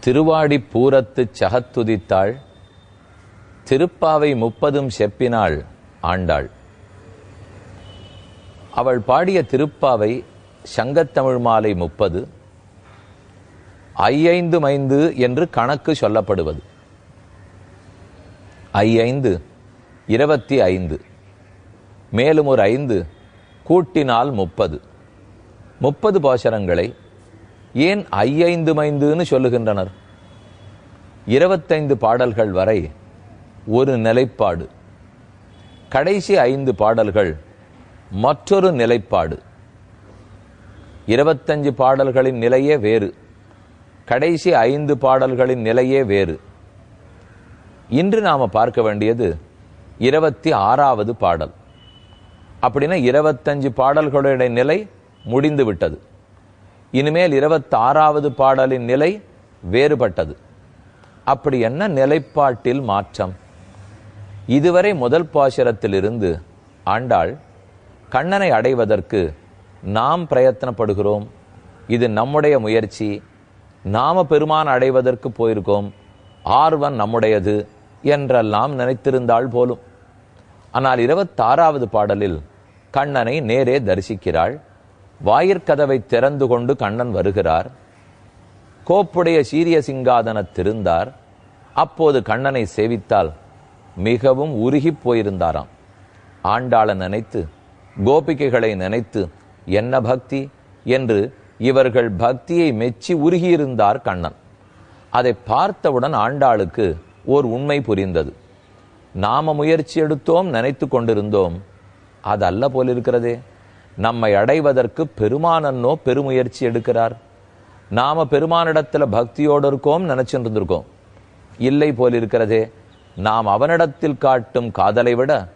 திருவாடி பூரத்து சகத்துதித்தாள் திருப்பாவை முப்பதும் செப்பினாள் ஆண்டாள். அவள் பாடிய திருப்பாவை சங்கத்தமிழ் மாலை முப்பது ஐந்து மைந்து என்று கணக்கு சொல்லப்படுவது. ஐந்து இருபத்தி ஐந்து மேலும் ஒரு ஐந்து கூட்டினால் முப்பது. முப்பது பாசரங்களை ஏன் ஐயைந்து மைந்துன்னு சொல்லுகின்றனர்? இருபத்தைந்து பாடல்கள் வரை ஒரு நிலைப்பாடு. கடைசி ஐந்து பாடல்கள் மற்றொரு நிலைப்பாடு. இருபத்தஞ்சு பாடல்களின் நிலையே வேறு. கடைசி ஐந்து பாடல்களின் நிலையே வேறு. இன்று நாம் பார்க்க வேண்டியது இருபத்தி ஆறாவது பாடல். அப்படின்னா இருபத்தஞ்சு பாடல்களுடைய நிலை முடிந்துவிட்டது இனிமேல் இருபத்தாறாவது பாடலின் நிலை வேறுபட்டது. அப்படி என்ன நிலைப்பாட்டில் மாற்றம்? இதுவரை முதல் பாசுரத்திலிருந்து ஆண்டாள் கண்ணனை அடைவதற்கு நாம் பிரயத்தனப்படுகிறோம். இது நம்முடைய முயற்சி. நாம பெருமான் அடைவதற்கு போயிருக்கோம். ஆர்வம் நம்முடையது என்றெல்லாம் நினைத்திருந்தாள் போலும். ஆனால் இருபத்தாறாவது பாடலில் கண்ணனை நேரே தரிசிக்கிறாள். வாயிற்கதவை திறந்து கொண்டு கண்ணன் வருகிறார். கோப்புடைய சீரிய சிங்காதனத்திருந்தார் அப்போது கண்ணனை சேவித்தால் மிகவும் உருகிப் போயிருந்தாராம். ஆண்டாள நினைத்து கோபிகைகளை நினைத்து என்ன பக்தி? என்று இவர்கள் பக்தியை மெச்சி உருகியிருந்தார் கண்ணன். அதை பார்த்தவுடன் ஆண்டாளுக்கு ஓர் உண்மை புரிந்தது. நாம முயற்சி எடுத்தோம் நினைத்து கொண்டிருந்தோம். அது அல்ல போலிருக்கிறதே. நம்மை அடைவதற்கு பெருமானன்னோ பெருமுயற்சி எடுக்கிறார். நாம பெருமானிடத்தில் பக்தியோடு இருக்கோம் நினைச்சுட்டு இருந்திருக்கோம் இல்லை போலிருக்கிறதே நாம் அவனிடத்தில் காட்டும் காதலை விட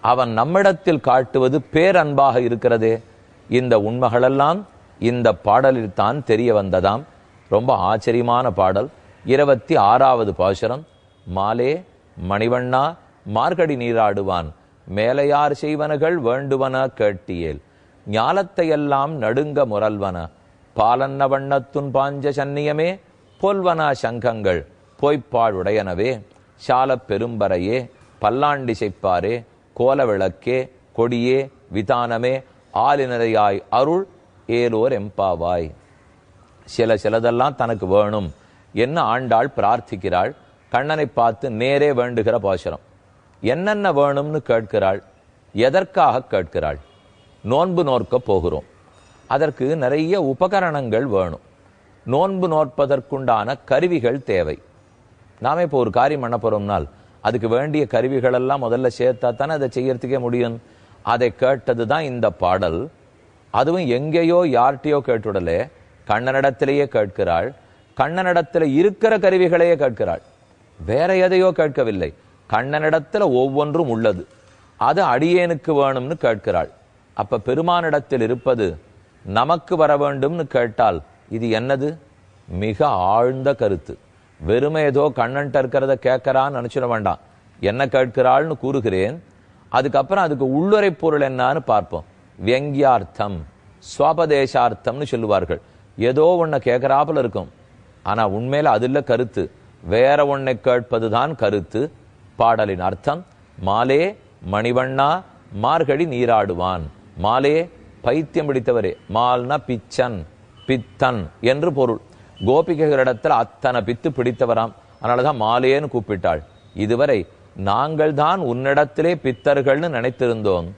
அவன் நம்மிடத்தில் காட்டுவது பேரன்பாக இருக்கிறதே. இந்த உண்மைகளெல்லாம் இந்த பாடலில் தான் தெரிய வந்ததாம். ரொம்ப ஆச்சரியமான பாடல். இருபத்தி ஆறாவது பாசுரம். மாலே மணிவண்ணா மார்கடி நீராடுவான். மேலையார் செய்வனகள் வேண்டுவன கேட்டியேல். ஞாலத்தையெல்லாம் நடுங்க முரல்வன. பாலன்ன வண்ணத்துன் பாஞ்ச சன்னியமே பொல்வனா சங்கங்கள் பொய்ப்பாழுடையனவே சாலப் பெரும்பறையே பல்லாண்டி செய்ப்பாரே கோல விளக்கே கொடியே விதானமே ஆலினரையாய் அருள் ஏலோர் எம்பாவாய். சில சிலதெல்லாம் தனக்கு வேணும். என்ன ஆண்டாள் பிரார்த்திக்கிறாள்? கண்ணனை பார்த்து நேரே வேண்டுகிற பாசுரம். என்னென்ன வேணும்னு கேட்கிறாள்? எதற்காக கேட்கிறாள்? நோன்பு நோற்க போகிறோம். அதற்கு நிறைய உபகரணங்கள் வேணும். நோன்பு நோற்பதற்குண்டான கருவிகள் தேவை. நாம இப்போ ஒரு காரியம் பண்ண போறோம்னால் அதுக்கு வேண்டிய கருவிகளெல்லாம் முதல்ல சேர்த்தா தானே அதை செய்யறதுக்கே முடியும். அதை கேட்டது தான் இந்த பாடல். அதுவும் எங்கேயோ யார்கிட்டயோ கேட்டுடலே கண்ணனிடத்திலேயே கேட்கிறாள் கண்ணனிடத்தில் இருக்கிற கருவிகளையே கேட்கிறாள். வேற எதையோ கேட்கவில்லை. கண்ணனிடத்தில் ஒவ்வொன்றும் உள்ளது. அது அடியேனுக்கு வேணும்னு கேட்கிறாள். அப்ப பெருமானிடத்தில் இருப்பது நமக்கு வர வேண்டும்னு கேட்டால் இது என்னது? மிக ஆழ்ந்த கருத்து. வெறுமை ஏதோ கண்ணன்ட்ட இருக்கிறத கேட்கறான்னு நினைச்சிட வேண்டாம். என்ன கேட்கிறாள்னு கூறுகிறேன். அதுக்கப்புறம் அதுக்கு உள்ளுரை பொருள் என்னான்னு பார்ப்போம். வியங்கியார்த்தம் சுவபதேசார்த்தம்னு சொல்லுவார்கள். ஏதோ ஒன்றை கேட்கறாப்புல இருக்கும். ஆனால் உண்மையில் அது இல்லை கருத்து. வேற ஒன்னை கேட்பதுதான் கருத்து. பாடலின் அர்த்தம் மாலே மணிவண்ணா மார்கழி நீராடுவான். மாலே பைத்தியம் பிடித்தவரே. மால்னா பிச்சன் பித்தன் என்று பொருள். கோபிகைகளிடத்தில் அத்தனை பித்து பிடித்தவராம். அதனாலதான் மாலேன்னு கூப்பிட்டாள். இதுவரை நாங்கள் தான் உன்னிடத்திலே பித்தர்கள்னு நினைத்திருந்தோம்.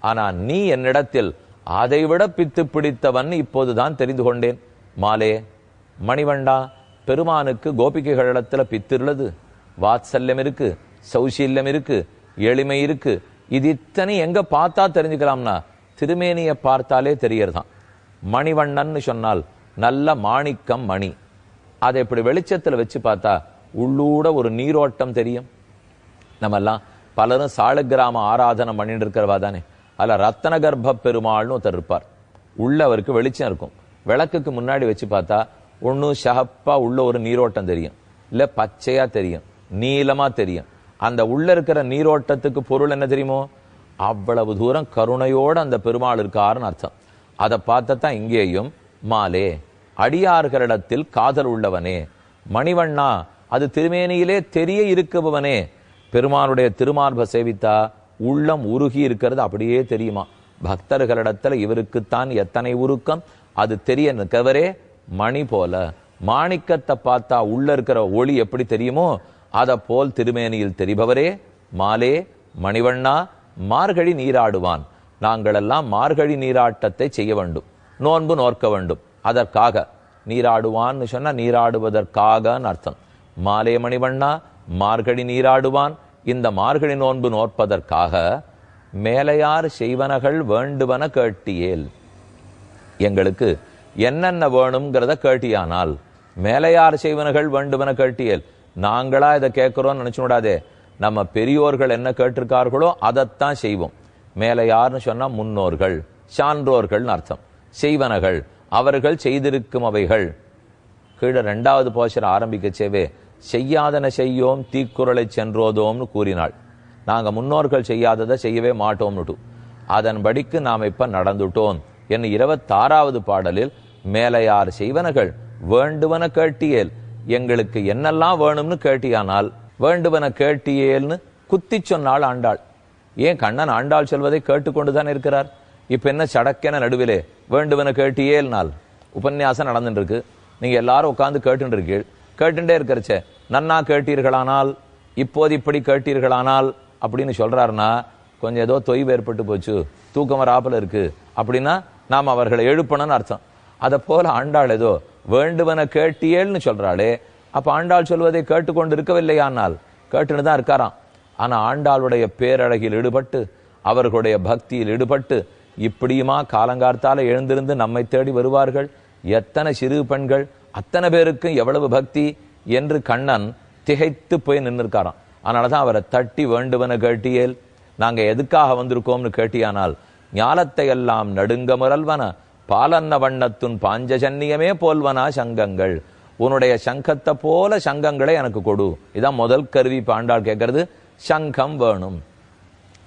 ஆனா நீ என்னிடத்தில் அதைவிட பித்து பிடித்தவன் இப்போதுதான் தெரிந்து கொண்டேன். மாலே மணிவண்டா பெருமானுக்கு கோபிகைகளிடத்தில் பித்து உள்ளது வாத்சல்யம் இருக்கு சௌசீல்யம் இருக்கு எளிமை இருக்கு. இது இத்தனை எங்க பார்த்தா தெரிஞ்சுக்கலாம்னா திருமேனியை பார்த்தாலே தெரியறதான் மணிவண்ணன்னு சொன்னால் நல்ல மாணிக்கம் மணி. அதை இப்படி வெளிச்சத்துல வச்சு பார்த்தா உள்ளூட ஒரு நீரோட்டம் தெரியும். நம்மெல்லாம் பலரும் சாலக்கிராம ஆராதனை பண்ணிட்டு இருக்கிறவா தானே. அதில் ரத்தன கர்ப்ப பெருமாள்னு ஒருத்தர் இருப்பார். உள்ள அவருக்கு வெளிச்சம் இருக்கும். விளக்குக்கு முன்னாடி வச்சு பார்த்தா ஒன்றும் ஷஹப்பாக உள்ள ஒரு நீரோட்டம் தெரியும். இல்லை பச்சையாக தெரியும். நீளமாக தெரியும். அந்த உள்ள இருக்கிற நீரோட்டத்துக்கு பொருள் என்ன தெரியுமோ? அவ்வளவு தூரம் கருணையோட அந்த பெருமாள் இருக்காருன்னு அர்த்தம். அதை பார்த்தத்தான் இங்கேயும் மாலே அடியார்களிடத்தில் காதல் உள்ளவனே மணிவண்ணா அது திருமேனியிலே தெரிய இருக்குபவனே. பெருமானுடைய திருமார்ப சேவித்தா உள்ளம் உருகி இருக்கிறது அப்படியே தெரியுமா? பக்தர்களிடத்தில் இவருக்குத்தான் எத்தனை உருக்கம்? அது தெரிய நிற்கவரே மணி போல. மாணிக்கத்தை பார்த்தா உள்ள இருக்கிற ஒளி எப்படி தெரியுமோ? அதை போல் திருமேனியில் தெரிபவரே மாலே மணிவண்ணா மார்கழி நீராடுவான். நாங்களெல்லாம் மார்கழி நீராட்டத்தை செய்ய வேண்டும். நோன்பு நோற்க வேண்டும். அதற்காக நீராடுவான்னு சொன்னா நீராடுவதற்காகன்னு அர்த்தம். மாலே மணிவண்ணா மார்கழி நீராடுவான். இந்த மார்கழி நோன்பு நோற்பதற்காக மேலையார் செய்வனகள் வேண்டுவன கேட்டியேல். எங்களுக்கு என்னென்ன வேணுங்கிறத கேட்டியானால் மேலையார் செய்வனகள் வேண்டுவன கேட்டியேல். நாங்களா இதை கேட்குறோன்னு நினைச்சு விடாதே நம்ம பெரியோர்கள் என்ன கேட்டிருக்கார்களோ அதைத்தான் செய்வோம். மேலே யாருன்னு சொன்னால் முன்னோர்கள் சான்றோர்கள்னு அர்த்தம். செய்வனகள் அவர்கள் செய்திருக்கும் அவைகள். கீழே ரெண்டாவது போஷன் ஆரம்பிக்கச்சேவே செய்யாதன செய்யோம் தீக்குறளை சென்றோதோம்னு கூறினாள். நாங்கள் முன்னோர்கள் செய்யாததை செய்யவே மாட்டோம்னுட்டு. அதன்படிக்கு நாம் இப்போ நடந்துட்டோம். என் இருபத்தாறாவது பாடலில் மேலையார் செய்வனகள் வேண்டுவன கேட்டியேல் எங்களுக்கு என்னெல்லாம் வேணும்னு கேட்டியானால் வேண்டுவன கேட்டியேல்னு குத்தி சொன்னாள் ஆண்டாள். ஏன் கண்ணன் ஆண்டாள் சொல்வதை கேட்டுக்கொண்டுதான் இருக்கிறார்? இப்ப என்ன சடக்கென நடுவிலே வேண்டுவன கேட்டியேல் நாள் உபன்யாசம் நடந்துட்டு இருக்கு நீங்க எல்லாரும் உட்காந்து கேட்டுருக்கீள் கேட்டுட்டே இருக்கிறச்சே நன்னா கேட்டீர்களானால் இப்போது இப்படி கேட்டீர்களானால் அப்படின்னு சொல்றாருன்னா கொஞ்சம் ஏதோ தொய்வு ஏற்பட்டு போச்சு தூக்கம் வராப்பில் இருக்கு அப்படின்னா நாம் அவர்களை எழுப்பணும்னு அர்த்தம். அதை போல ஆண்டாள் ஏதோ வேண்டுவன கேட்டியேல்னு சொல்றாளே அப்ப ஆண்டாள் சொல்வதை கேட்டுக்கொண்டு இருக்கவில்லையானால் கேட்டுன்னு தான் இருக்காராம். ஆனா ஆண்டாளுடைய பேரழகில் ஈடுபட்டு அவர்களுடைய பக்தியில் ஈடுபட்டு இப்படியுமா காலங்கார்த்தால எழுந்திருந்து நம்மை தேடி வருவார்கள்? எத்தனை சிறு பெண்கள் அத்தனை பேருக்கும் எவ்வளவு பக்தி? என்று கண்ணன் திகைத்து போய் நின்னுருக்காராம். அதனாலதான் அவரை தட்டி வேண்டுவன கேட்டியேல் நாங்கள் எதுக்காக வந்திருக்கோம்னு கேட்டியானால் ஞாலத்தை எல்லாம் நடுங்க முரல்வன பாலன்ன வண்ணத்துன் பாஞ்சஜன்னியமே போல்வனா சங்கங்கள். உன்னுடைய சங்கத்தை போல சங்கங்களை எனக்கு கொடு. இதான் முதல் கருவி பாண்டாள் கேட்கறது. சங்கம் வேணும்.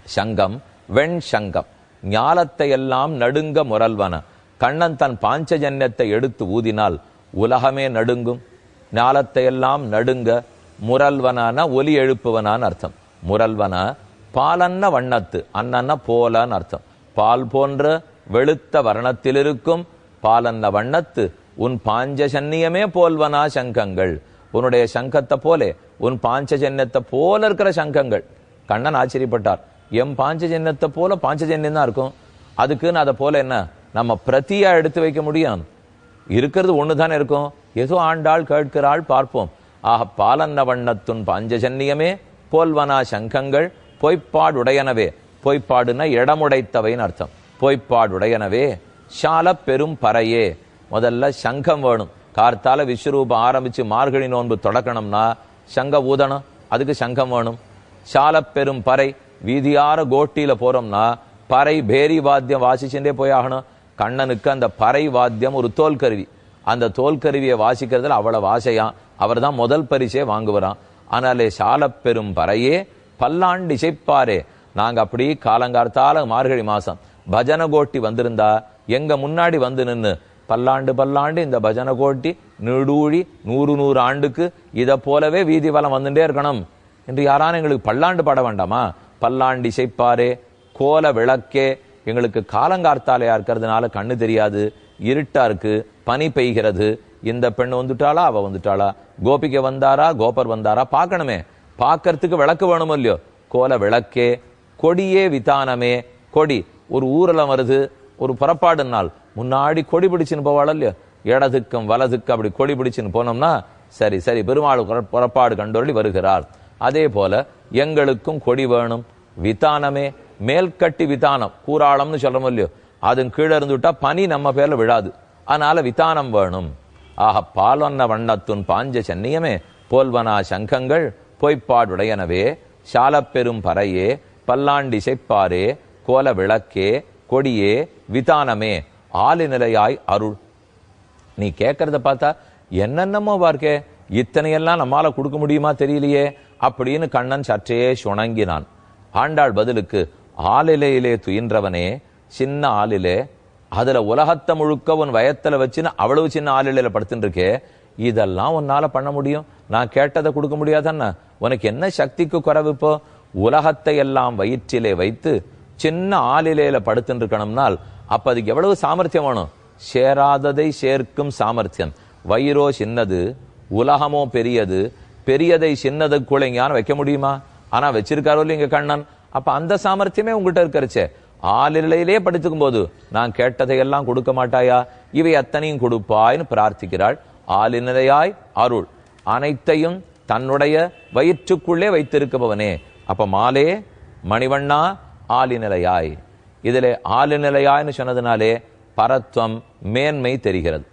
சங்கம் வெண் சங்கம். ஞாலத்தை எல்லாம் நடுங்க முரல்வன. கண்ணன் தன் பாஞ்சஜன்யத்தை எடுத்து ஊதினால் உலகமே நடுங்கும். ஞாலத்தை எல்லாம் நடுங்க முரல்வனான ஒலி எழுப்புவனான் அர்த்தம். முரல்வன பாலன்ன வண்ணத்து அண்ணன்ன போலன்னு அர்த்தம். பால் போன்ற வெளுத்த வர்ணத்தில் இருக்கும் பாலன்ன வண்ணத்து உன் பாஞ்சஜன்யமே போல்வனா சங்கங்கள். உன்னுடைய சங்கத்தை போலே உன் பாஞ்சஜன்யத்தை போல இருக்கிற சங்கங்கள். கண்ணன் ஆச்சரியப்பட்டார். எம் பாஞ்சஜன்யத்தை போல பாஞ்சஜன்யம் தான் இருக்கும். அதுக்குன்னு அதை போல என்ன? நம்ம பிரதியா எடுத்து வைக்க முடியும். இருக்கிறது ஒண்ணுதானே இருக்கும். ஏதோ ஆண்டாள் கேட்கிறாள் பார்ப்போம். ஆக பாலன்ன வண்ணத்துன் பாஞ்சஜன்யமே போல்வனா சங்கங்கள். பொய்ப்பாடுடையனவே. பொய்ப்பாடுனா இடமுடைத்தவைன்னு அர்த்தம். பொய்ப்பாடுடையனவே. சால பெரும் பறையே. முதல்ல சங்கம் வேணும். கார்த்தால விஸ்வரூபம் ஆரம்பிச்சு மார்கழி நோன்பு தொடக்கணும்னா சங்க ஊதணும் அதுக்கு சங்கம் வேணும். சால பெரும் பறை வீதியார கோட்டியில போறோம்னா பறை பேரி வாத்தியம் வாசிச்சுட்டே போயாகணும் கண்ணனுக்கு அந்த பறை வாத்தியம் ஒரு தோல் கருவி. அந்த தோல் கருவியை வாசிக்கிறதுல அவ்வளவு ஆசையாம் அவர் தான் முதல் பரிசே வாங்குவரான் ஆனாலே சால பெரும் பறையே பல்லாண்டு இசைப்பாரே. நாங்க அப்படி காலங்கார்த்தால மார்கழி மாசம். பஜன கோட்டி வந்திருந்தா எங்க முன்னாடி வந்து நின்னு பல்லாண்டு பல்லாண்டு இந்த பஜன கோட்டி நெடூழி நூறு நூறு ஆண்டுக்கு இதை போலவே வீதி வலம் வந்துட்டே இருக்கணும். என்று யாரான எங்களுக்கு பல்லாண்டு பாட வேண்டாமா? பல்லாண்டு இசைப்பாரே கோல விளக்கே. எங்களுக்கு காலங்கார்த்தாலையா இருக்கிறதுனால கண்ணு தெரியாது இருட்டா இருக்கு பனி பெய்கிறது. இந்த பெண் வந்துட்டாளா? அவ வந்துட்டாளா? கோபிகை வந்தாரா? கோபர் வந்தாரா? பார்க்கணுமே. பார்க்கறதுக்கு விளக்கு வேணுமோ இல்லையோ? கோல விளக்கே கொடியே விதானமே. கொடி ஒரு ஊரலம் வருது ஒரு புறப்பாடு நாள். முன்னாடி கொடி பிடிச்சுன்னு போவாள் இல்லையோ? இடதுக்கும் வலதுக்கும் அப்படி கொடி பிடிச்சுன்னு போனோம்னா சரி சரி பெருமாள் புறப்பாடு கண்டொருளி வருகிறார். அதே போல எங்களுக்கும் கொடி வேணும். விதானமே மேல்கட்டி விதானம் கூராளம்னு சொல்றோம் இல்லையோ? அது கீழே இருந்துவிட்டா பனி நம்ம பேர்ல விழாது. அதனால விதானம் வேணும். ஆக பாலொன்ன வண்ணத்துன் பாஞ்ச சென்னியமே போல்வனா சங்கங்கள் பொய்ப்பாடுடையனவே சாலப்பெரும் பறையே பல்லாண்டி செப்பாரே கோல விளக்கே கொடியே விதானமே. ஆலிநிலையாய் அருள். நீ கேட்கறத பார்த்தா என்னென்னமோ பார்க்கே இத்தனையெல்லாம் நம்மால கொடுக்க முடியுமா தெரியலையே அப்படின்னு கண்ணன் சற்றே சுணங்கினான். ஆண்டாள் பதிலுக்கு ஆளிலையிலே துயின்றவனே சின்ன ஆளிலே அதுல உலகத்தை முழுக்க உன் வயத்துல வச்சுன்னு அவ்வளவு சின்ன ஆளிலையில படுத்துட்டு இருக்கே இதெல்லாம் உன்னால பண்ண முடியும்? நான் கேட்டதை கொடுக்க முடியாதண்ணா உனக்கு என்ன சக்திக்கு குறைவு இப்போ? உலகத்தை எல்லாம் வயிற்றிலே வைத்து சின்ன ஆளிலையில படுத்துட்டு இருக்கணும்னால் அப்ப அதுக்கு எவ்வளவு சாமர்த்தியம் வேணும்? சேராததை சேர்க்கும் சாமர்த்தியம். வயிறோ சின்னது உலகமோ பெரியது பெரியதை சின்னதுக்குள்ள ஞானம் வைக்க முடியுமா? ஆனா வச்சிருக்காரோ இல்லையா இங்க கண்ணன்? அப்ப அந்த சாமர்த்தியமே உங்ககிட்ட இருக்கிறச்சே. ஆளிலையிலே படித்துக்கும் போது நான் கேட்டதையெல்லாம் கொடுக்க மாட்டாயா? இவை அத்தனையும் கொடுப்பாய்னு பிரார்த்திக்கிறாள். ஆளிநிலையாய் அருள். அனைத்தையும் தன்னுடைய வயிற்றுக்குள்ளே வைத்திருப்பவனே அப்ப மாலே மணிவண்ணா ஆளிநிலையாய் இதில் ஆளுநிலையான்னு சொன்னதுனாலே பரத்வம் மேன்மை தெரிகிறது.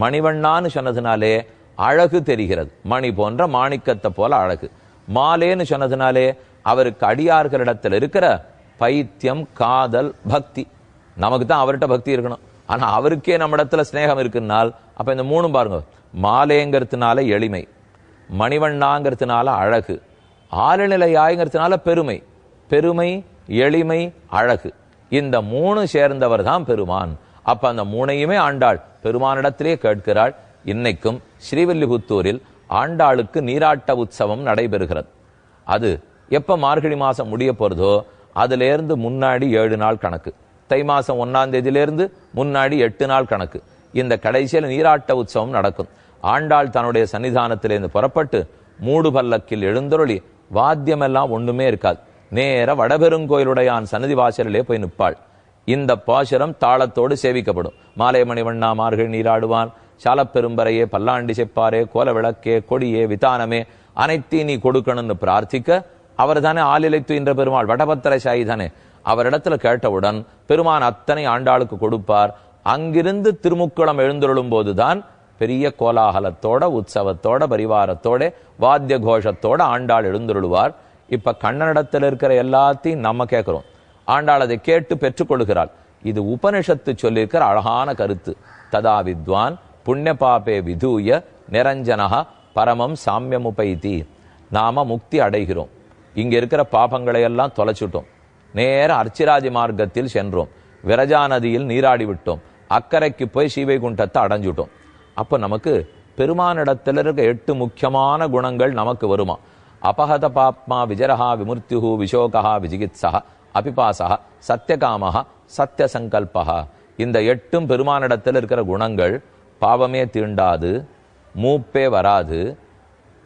மணிவண்ணான்னு சொன்னதுனாலே அழகு தெரிகிறது. மணி போன்ற மாணிக்கத்தை போல அழகு. மாலேன்னு சொன்னதுனாலே அவருக்கு அடியார்களிடத்தில் இருக்கிற பைத்தியம் காதல் பக்தி. நமக்கு தான் அவர்கிட்ட பக்தி இருக்கணும். ஆனால் அவருக்கே நம்ம இடத்துல ஸ்நேகம் இருக்குன்னால் அப்போ இந்த மூணும் பாருங்க. மாலேங்கிறதுனால எளிமை. மணிவண்ணாங்கிறதுனால அழகு. ஆளுநிலையாய்ங்கிறதுனால பெருமை. பெருமை எளிமை அழகு. இந்த மூணு சேர்ந்தவர் தான் பெருமான். அப்ப அந்த மூணையுமே ஆண்டாள் பெருமானிடத்திலே கேட்கிறாள். இன்னைக்கும் ஸ்ரீவில்லிபுத்தூரில் ஆண்டாளுக்கு நீராட்ட உற்சவம் நடைபெறுகிறது. அது எப்ப மார்கழி மாசம் முடிய போறதோ அதுல இருந்து முன்னாடி ஏழு நாள் கணக்கு. தை மாசம் ஒன்னாம் தேதியிலிருந்து முன்னாடி எட்டு நாள் கணக்கு. இந்த கடைசியில் நீராட்ட உற்சவம் நடக்கும். ஆண்டாள் தன்னுடைய சன்னிதானத்திலிருந்து புறப்பட்டு மூடு பல்லக்கில் எழுந்தொருளி வாத்தியமெல்லாம் ஒன்றுமே ஒண்ணுமே இருக்காது. நேர வடபெருங்கோயிலுடையான் சன்னதி வாசலிலே போய் நிற்பாள். இந்த பாசுரம் தாளத்தோடு சேவிக்கப்படும். மாலைமணி வண்ணா மார்கள் நீராடுவான். சாலப்பெரும்பரையே பல்லாண்டி செப்பாரே கோல விளக்கே கொடியே விதானமே அனைத்தையும் நீ கொடுக்கணும்னு பிரார்த்திக்க அவர் தானே ஆளிலை துயின்ற பெருமாள். வடபத்திர சாயி தானே. அவரிடத்துல கேட்டவுடன் பெருமான் அத்தனை ஆண்டாளுக்கு கொடுப்பார். அங்கிருந்து திருமுக்குளம் எழுந்தருளும் போதுதான் பெரிய கோலாகலத்தோட உற்சவத்தோட பரிவாரத்தோட வாத்திய கோஷத்தோட ஆண்டாள் எழுந்தருளுவார். இப்ப கண்ணனிடத்தில் இருக்கிற எல்லாத்தையும் நம்ம கேட்கிறோம் ஆண்டாள் அதை கேட்டு பெற்றுக்கொள்கிறாள் இது உபனிஷத்து சொல்லியிருக்கிற அழகான கருத்து. ததா வித்வான் புண்ணிய பாபே விதூய நிரஞ்சனகா பரமம் சாமியமுபைதி. நாம முக்தி அடைகிறோம். இங்க இருக்கிற பாபங்களை எல்லாம் தொலைச்சிட்டோம். நேர அர்ச்சிராஜி மார்க்கத்தில் சென்றோம். விரஜா நதியில் நீராடி விட்டோம். அக்கறைக்கு போய் ஸ்ரீவைகுண்டத்தை அடைஞ்சுட்டோம். அப்போ நமக்கு பெருமானிடத்தில் இருக்க எட்டு முக்கியமான குணங்கள் நமக்கு வருமா? அபகத பாப்மா விஜரஹா விமுர்த்தியு விஷோகா விஜிகித்சா அபிபாசா சத்தியகாமஹா சத்திய சங்கல்பா இந்த எட்டும் பெருமானிடத்தில் இருக்கிற குணங்கள் பாவமே தீண்டாது மூப்பே வராது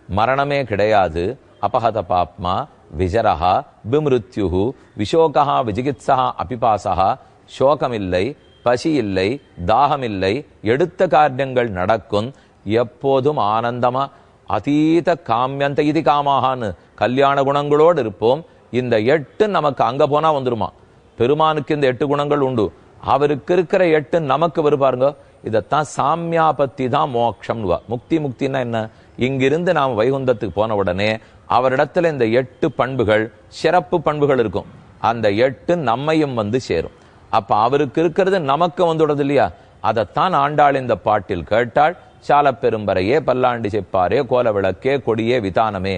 மரணமே கிடையாது. அபகத பாப்மா விஜரஹா பிமிருத்யு விஷோகா விஜிகித்சா அபிபாசா சோகமில்லை பசி இல்லை தாகமில்லை எடுத்த காரியங்கள் நடக்கும் எப்போதும் ஆனந்தமாக அதீத காமியந்த இது காமாகான்னு கல்யாண குணங்களோடு இருப்போம். இந்த எட்டு நமக்கு அங்கே போனால் வந்துருமா? பெருமானுக்கு இந்த எட்டு குணங்கள் உண்டு. அவருக்கு இருக்கிற எட்டு நமக்கு வரும் பாருங்க. சாமியாபத்தி தான் மோக்ஷம்னுவா. முக்தி முக்தின்னா என்ன? இங்கிருந்து நாம் வைகுந்தத்துக்கு போன உடனே அவரிடத்துல இந்த எட்டு பண்புகள் சிறப்பு பண்புகள் இருக்கும். அந்த எட்டு நம்மையும் வந்து சேரும். அப்ப அவருக்கு இருக்கிறது நமக்கு வந்துடுறது இல்லையா? அதைத்தான் ஆண்டாள் இந்த பாட்டில் கேட்டாள். சாலப்பெரும்பரையே பல்லாண்டி செப்பாரே கோல விளக்கே கொடியே விதானமே.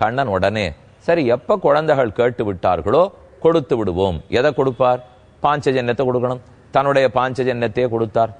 கண்ணன் உடனே சரி எப்ப குழந்தைகள் கேட்டு விட்டார்களோ கொடுத்து விடுவோம். எதை கொடுப்பார்? பாஞ்சஜன்யத்தை கொடுக்கணும். தன்னுடைய பாஞ்சஜன்யத்தையே கொடுத்தார்.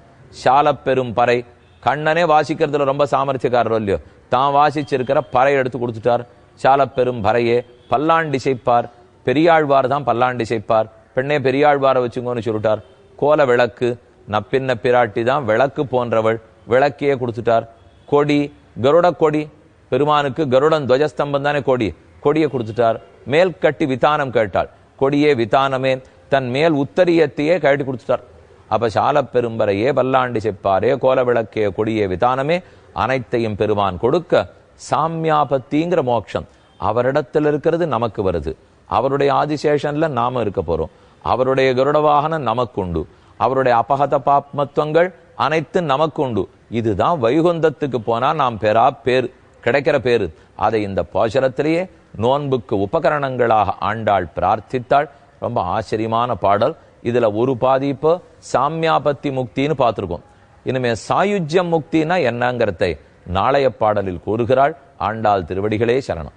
சாலப்பெரும் பறை கண்ணனே வாசிக்கிறதுல ரொம்ப சாமர்த்தியக்காரர் இல்லையோ? தான் வாசிச்சிருக்கிற பறை எடுத்து கொடுத்துட்டார். சாலப்பெரும் பறையே பல்லாண்டி செய்ப்பார் பெரியாழ்வார் தான் பல்லாண்டி செய்ப்பார் பெண்ணே பெரியாழ்வாரை வச்சுங்கோன்னு சொல்லிட்டார். கோல விளக்கு நப்பின்ன பிராட்டி தான் விளக்கு போன்றவள். விளக்கையே கொடுத்துட்டார். கொடி கருட கொடி. பெருமானுக்கு கருடன் துவஜஸ்தம்பம் தானே கொடி. கொடியை கொடுத்துட்டார். மேல் கட்டி விதானம் கேட்டாள். கொடியே விதானமே. தன் மேல் உத்தரியத்தையே கழட்டி கொடுத்துட்டார். அப்ப சால பெரும்பரையே வல்லாண்டி செப்பாரே கோல விளக்கே கொடியே விதானமே. அனைத்தையும் பெருமான் கொடுக்க சாமியாபத்திங்கிற மோட்சம் அவரிடத்தில் இருக்கிறது நமக்கு வருது. அவருடைய ஆதிசேஷன்ல நாம இருக்க போறோம். அவருடைய கருட வாகனம் நமக்குண்டு. அவருடைய அபகத பாப்மத்துவங்கள் அனைத்து நமக்கு உண்டு. இதுதான் வைகுந்தத்துக்கு போனா நாம் பெறா பேர் கிடைக்கிற பேரு. அதை இந்த பாசுரத்திலேயே நோன்புக்கு உபகரணங்களாக ஆண்டாள் பிரார்த்தித்தாள். ரொம்ப ஆச்சரியமான பாடல். இதுல ஒரு பாதி இப்போ சாமியாபத்தி முக்தின்னு பார்த்துருக்கோம். இனிமே சாயுஜ்யம் முக்தினா என்னங்கிறதை நாளைய பாடலில் கூறுகிறாள் ஆண்டாள் திருவடிகளே சரணம்.